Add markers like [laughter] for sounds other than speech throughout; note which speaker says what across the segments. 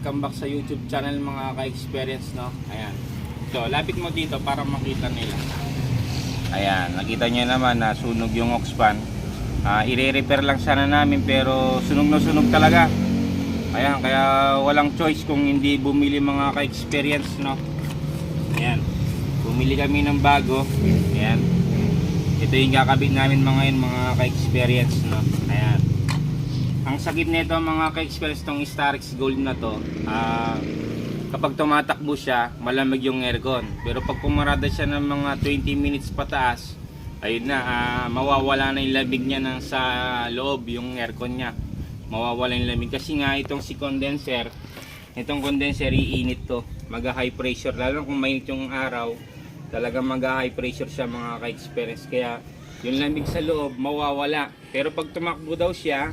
Speaker 1: welcome back sa YouTube channel mga ka-experience no. Ayan. So, lapit mo dito para makita nila. Ayan, nakita niyo naman na sunog yung aux fan. Ah, i-repair lang sana namin pero sunog na sunog talaga. Ayan, kaya walang choice kung hindi bumili mga ka-experience no. Ayan. Bumili kami ng bago. Ayan. Ito yung kakabit namin mga yun, mga ka-experience no. Ayan. Ang sakit nito mga ka-experience tong Starix Gold na to, ah, kapag tumatakbo siya, malamig yung aircon. Pero pag pumarada siya ng mga 20 minutes pataas, ayun na, ah, mawawala na yung lamig niya ng sa loob, yung aircon niya. Mawawala yung lamig. Kasi nga itong si condenser, itong condenser iinit to. Mag-high pressure, lalo kung mainit yung araw, talagang mag-high pressure siya mga ka-experience. Kaya yung lamig sa loob, mawawala. Pero pag tumakbo daw siya,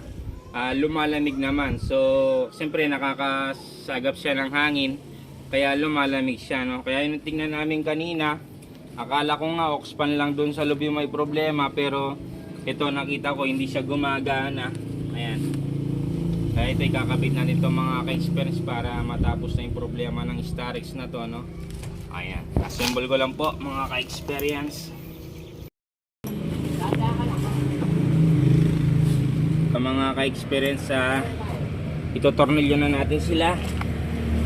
Speaker 1: ah, lumalamig naman. So, siyempre nakakasagap siya ng hangin, kaya lumalamig siya. No? Kaya yung tingnan namin kanina, akala ko nga oxpan lang doon sa loob may problema, pero ito nakita ko hindi siya gumagana. Ayan. Kaya ito ikakabit na nito mga ka-experience para matapos na yung problema ng Starix na to. No? Ayan. Assemble ko lang po mga ka-experience. Sa mga ka-experience sa itotornilyo na natin sila.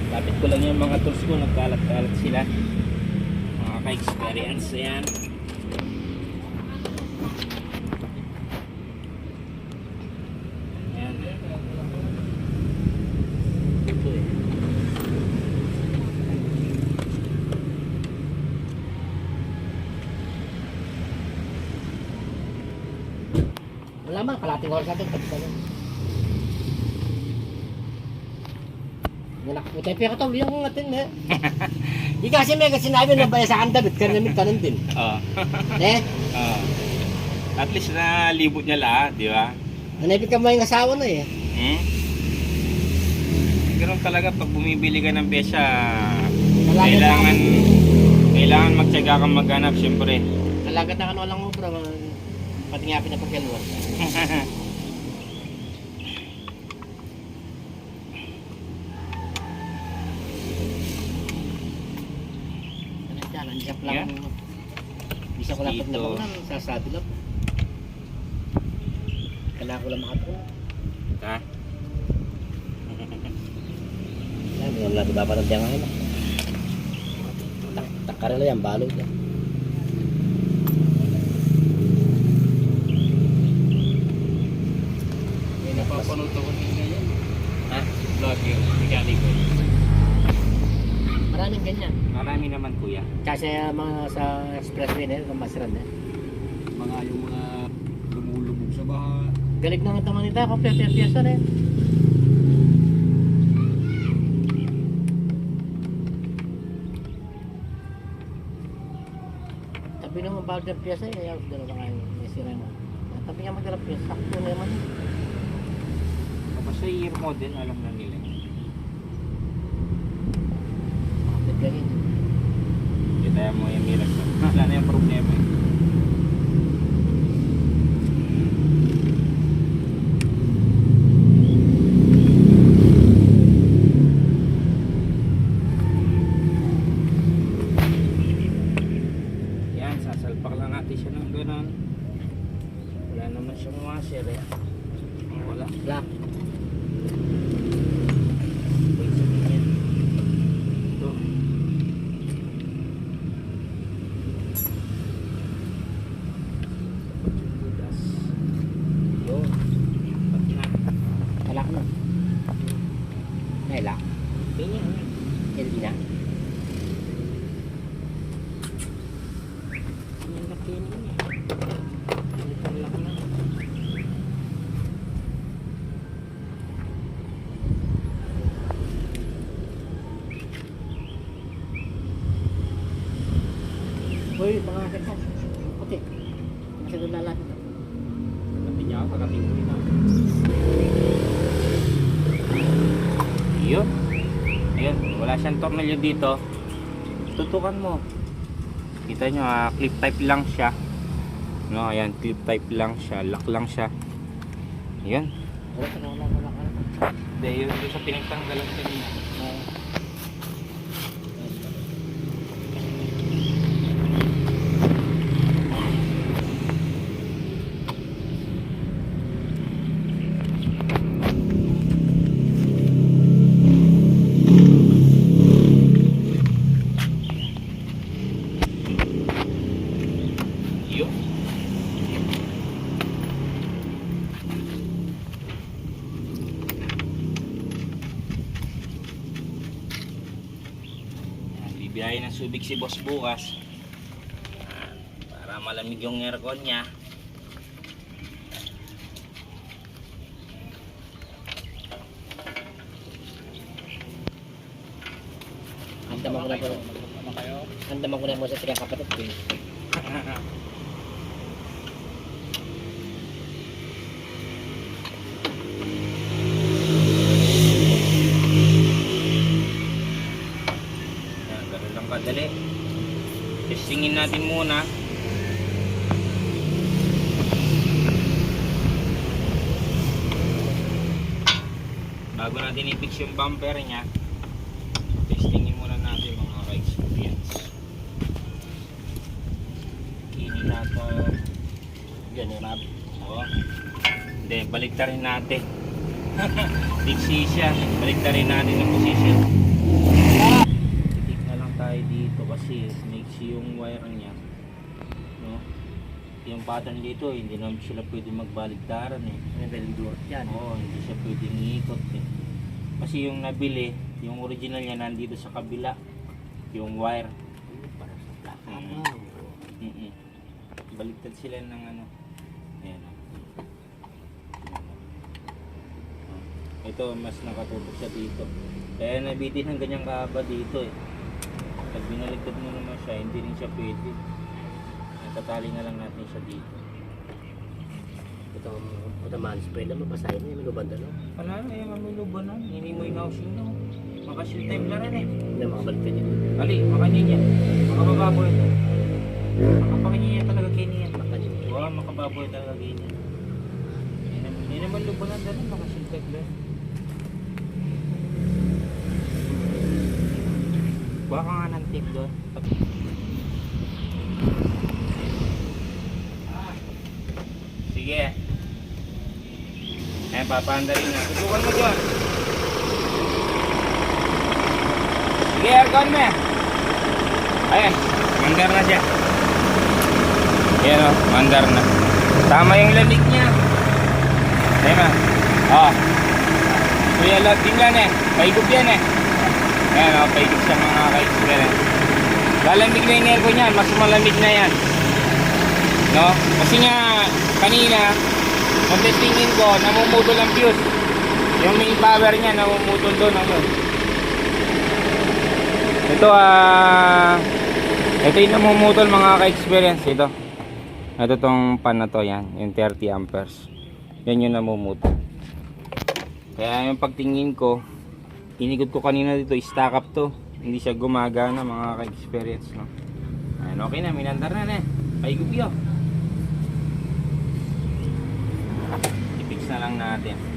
Speaker 1: Lapit ko lang yung mga tools ko, nagkalat-kalat sila. Mga ka-experience, ayan. Ayan. Ito eh.
Speaker 2: Wala oras natin. Tapos ano. Nganak, utay pa ka yung atin eh. [laughs] Di kasi may kasi sinabi na ba sa kanda, bit ka namin kanan din.
Speaker 1: Oh. [laughs]
Speaker 2: Eh,
Speaker 1: oh. At least na libot niya lahat, di ba?
Speaker 2: nanipit ka mo yung asawa na eh.
Speaker 1: Hmm? Ganun talaga pag bumibili ka ng pyesa,
Speaker 2: Talaga
Speaker 1: kailangan kailangan magtiyaga kang maghanap syempre.
Speaker 2: Talaga na ano lang ubra, pati nga pinapagkalwa. Ano dyan, nandiyan lang. Bisa ko lang pag nabangan, sasabi lang. Kailangan ko lang makatulong.
Speaker 1: ha?
Speaker 2: Yung lahat dapat ang tiyangan na. Tak takara na yan, balo yan.
Speaker 1: May napapanood ako din ngayon. Ha? Vlogger, mekaniko.
Speaker 2: Maraming ganyan.
Speaker 1: Marami naman kuya.
Speaker 2: Kasi uh, mga sa expressway na yun, kung masran na.
Speaker 3: mga yung mga lumulubog sa baha.
Speaker 2: Galig na nga taman nito, kung piyasa na yun. Tabi naman bawal ng piyasa, eh, ayaw dala na kayo, may sira mo. Tabi nga magdala piyasa, sakto na naman. yun.
Speaker 1: Tapos sa year model, alam na nila.
Speaker 2: Bakit ganyan?
Speaker 1: Kita mo yung mirror. Wala na yung problema. eh. Yan, sasalpak lang natin siya ng gano'n. Wala naman siyang washer eh. Wala.
Speaker 2: Black.
Speaker 1: Wait, sabihin yan. Ito. Budas. Yun. Pati na.
Speaker 2: Alak na. Ay, lak.
Speaker 1: Ganyan.
Speaker 2: Hindi na.
Speaker 1: Ganyan na kinin eh. Ganito lang na.
Speaker 2: Uy, mga kakak. Puti. Kasi doon lalapit.
Speaker 1: Pati niya ako, pagkatibuhin na. Yun. Ayun, wala siyang tornilyo dito. Tutukan mo. Kita nyo, ah, clip type lang siya. No, ayan, clip type lang siya. Lock lang siya. Ayan. Hindi, yun, yun sa pinagtanggalan kanina. Yun. Yan, Bibiyahin ng subik si boss bukas. Yan, Para malamig yung aircon niya.
Speaker 2: Handaman ko na po. Handaman ko na mo sa tigang kapatid ko. [laughs] eh.
Speaker 1: Yan, ganun lang kadali. Testingin natin muna. Bago natin i-fix yung bumper niya, testingin muna natin mga ka-experience. Kini.
Speaker 2: Yan eh, mab.
Speaker 1: Oo. Hindi, baliktarin natin. [laughs] Diksi siya. Baliktarin natin yung position. Titik na lang tayo dito kasi maiksi yung wire niya. No? Yung pattern dito, hindi naman sila pwede magbaliktaran eh.
Speaker 2: Yung duwag yan?
Speaker 1: Oo, hindi siya pwedeng iikot eh. Kasi yung nabili, yung original niya nandito sa kabila. Yung wire.
Speaker 2: Para sa plaka.
Speaker 1: Mm. Mm-mm. Baliktad sila ng ano. Ayan. oh. Oh. Ito, mas nakatutok siya dito. Kaya nabitin ng ganyang kahaba dito eh. Pag binaliktad mo naman siya, hindi rin siya pwede. Tatali na lang natin siya dito.
Speaker 2: Ito, ito man, spray lang mapasahin niya. May lubanda no?
Speaker 1: Wala na, eh, mamuluban na. Hindi mo yung housing na. Makashoot time na rin eh.
Speaker 2: Hindi makabalik ka niya.
Speaker 1: Ali, makanya Makabababoy. Makapakanya talaga kay niya.
Speaker 2: Baka niya.
Speaker 1: Wow, makababoy talaga kay niya. Hindi naman, hindi naman lubunan dala, makasintag lang. Baka nga ng tip doon. Sige. Eh, papanda rin na. Susukan mo dyan. Sige, aircon mo. Ayan, mandar na siya. Ayan o, mandar na. Tama yung lamig niya. Ayan o. Oh. Kuya love din yan eh. Paigop yan eh. Ayan o, paigop sa mga ka-experience. Lalamig na yung aircon niyan, mas malamig na yan. No? Kasi nga, kanina, kung testingin ko, namumutol ang fuse. Yung main power niya, namumutol doon. Ano? Ito ah ito yung namumutol mga ka-experience ito. Ito tong pan na to yan, yung 30 amperes. Yan yung namumutol. Kaya yung pagtingin ko, inigot ko kanina dito, stack up to. Hindi siya gumagana mga ka-experience no. Ayan, okay na, minandar na na. Paigop yun. I-fix na lang natin.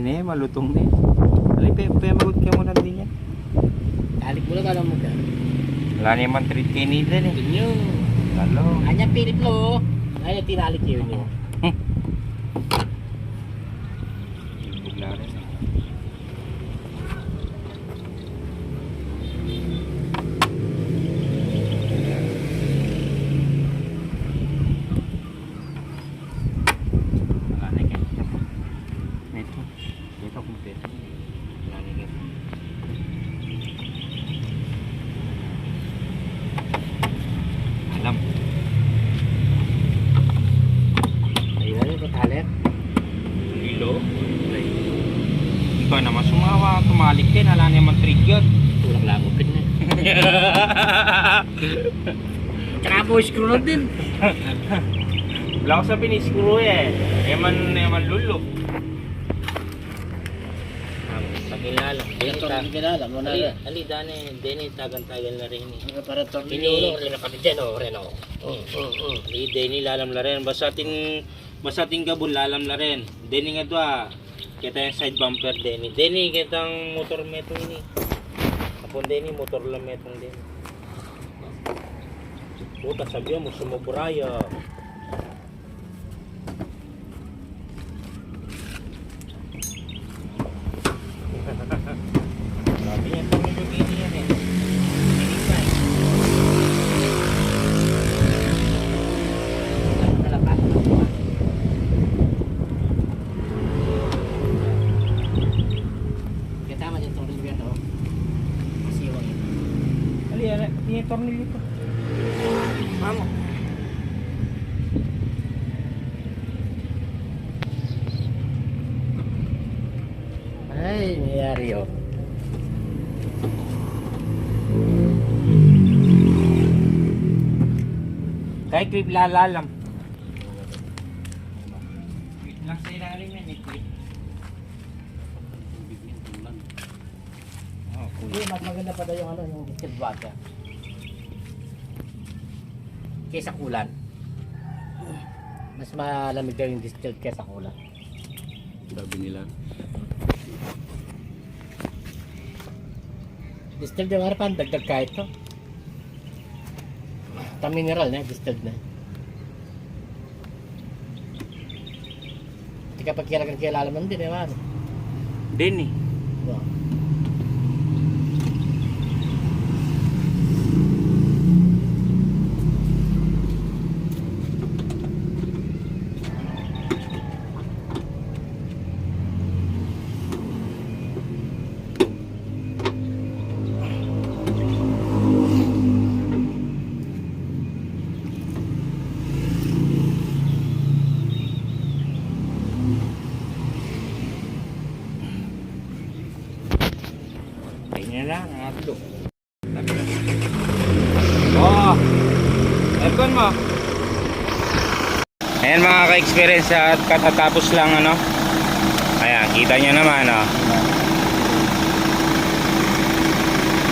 Speaker 1: Kain na eh, malutong na eh. Alay, pe, pe, magut ka muna din yan.
Speaker 2: Kalik mo lang alam mo ka.
Speaker 1: Wala naman treat kay Nathan eh.
Speaker 2: Inyo.
Speaker 1: Lalo.
Speaker 2: Anya pilit lo. Ay, tinalik yun yun.
Speaker 1: Bigla rin. Wala na kayo. Ito. Ito kumpleto. Wala na kayo. Alam.
Speaker 2: Ayun na yung katalit.
Speaker 1: Lilo. Ikaw naman sumawa, tumalik din, wala naman trigger.
Speaker 2: Tulang lang upit na. [laughs] Tsaka po screw din.
Speaker 1: Wala ko sa piniskuro eh. Eman, eman lulo.
Speaker 2: Tagil na lang. Hindi ito rin kinala. Mo na
Speaker 1: Ali, dani, dani, tagan-tagal na rin eh.
Speaker 2: Para
Speaker 1: Ini-
Speaker 2: yung rin kami dyan o. Rin o.
Speaker 1: Mm, mm, mm. Di, dani, lalam la rin. Basta tin, basta tin gabon, lalam la rin. Dani nga doa, kita yung side bumper, dani. Dani, kita ang motor metong ini. Kapon dani, motor lang metong dani. Puta, sabi mo, sumuburaya. Sabi niya, kami yung ini yan eh. Ini pa eh.
Speaker 2: Kita man yung tuloy yan o. Kasi yung
Speaker 1: Ali, ala, tiyan tornilyo to. Mamo.
Speaker 2: Ay, nangyari o.
Speaker 1: Clip lalalam. Clip lang sa ilalim yan, cool.
Speaker 2: Hindi, mas maganda pa daw yung ano, yung distilled water. Kesa kulan. Mas malamig daw yung distilled kesa kulan.
Speaker 3: Sabi nila.
Speaker 2: Distilled yung harapan, dagdag kahit to. Ta mineral na, distilled na. Hindi kapag kailangan kilalaman din, eh, man.
Speaker 1: Din eh.
Speaker 2: Diba?
Speaker 1: Tingnan lang, ang atlo. Oh! Aircon mo. Ka-experience at katatapos lang ano. Ayan, kita nyo naman oh.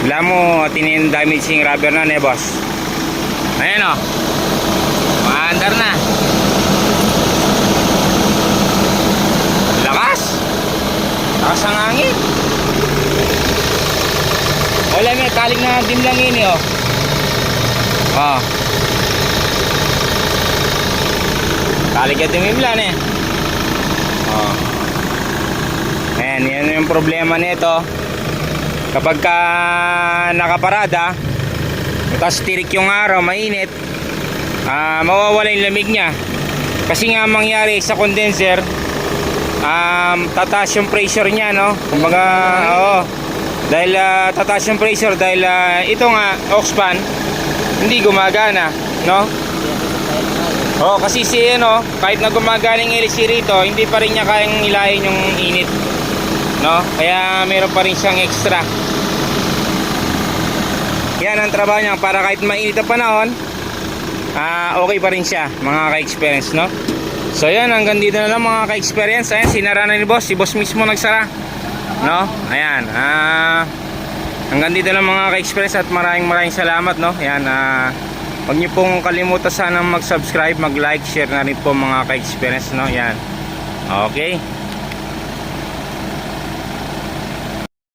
Speaker 1: Wala mo tinin damaging rubber na eh boss. Ayan oh. Maandar na. Lakas. Lakas ang hangin. Wala may kaling na dim lang ini oh. Oh. Kaling ka dim lang eh. Oh. Ayan, yan yung problema nito. Kapag ka nakaparada, tapos tirik yung araw, mainit, ah mawawala yung lamig niya. Kasi nga ang mangyari sa condenser, um, tataas yung pressure niya, no? Kumbaga, oo. Dahil ah, tataas yung pressure dahil ah, ito nga, aux fan, hindi gumagana, no? Oo, kasi si ano, kahit na gumagana yung LC rito, hindi pa rin niya kayang ilayin yung init. No? Kaya meron pa rin siyang extra. Yan ang trabaho niya para kahit mainit ang panahon, ah okay pa rin siya, mga ka-experience, no? So yan, hanggang dito na lang mga ka-experience. Ayan, sinara na ni boss. Si boss mismo nagsara. No? Ayan. Ah, hanggang dito lang mga ka-experience at maraming maraming salamat, no? Ayan, ah, Huwag niyo pong kalimutan sana mag-subscribe, mag-like, share na rin po mga ka-experience, no? Yan. Okay.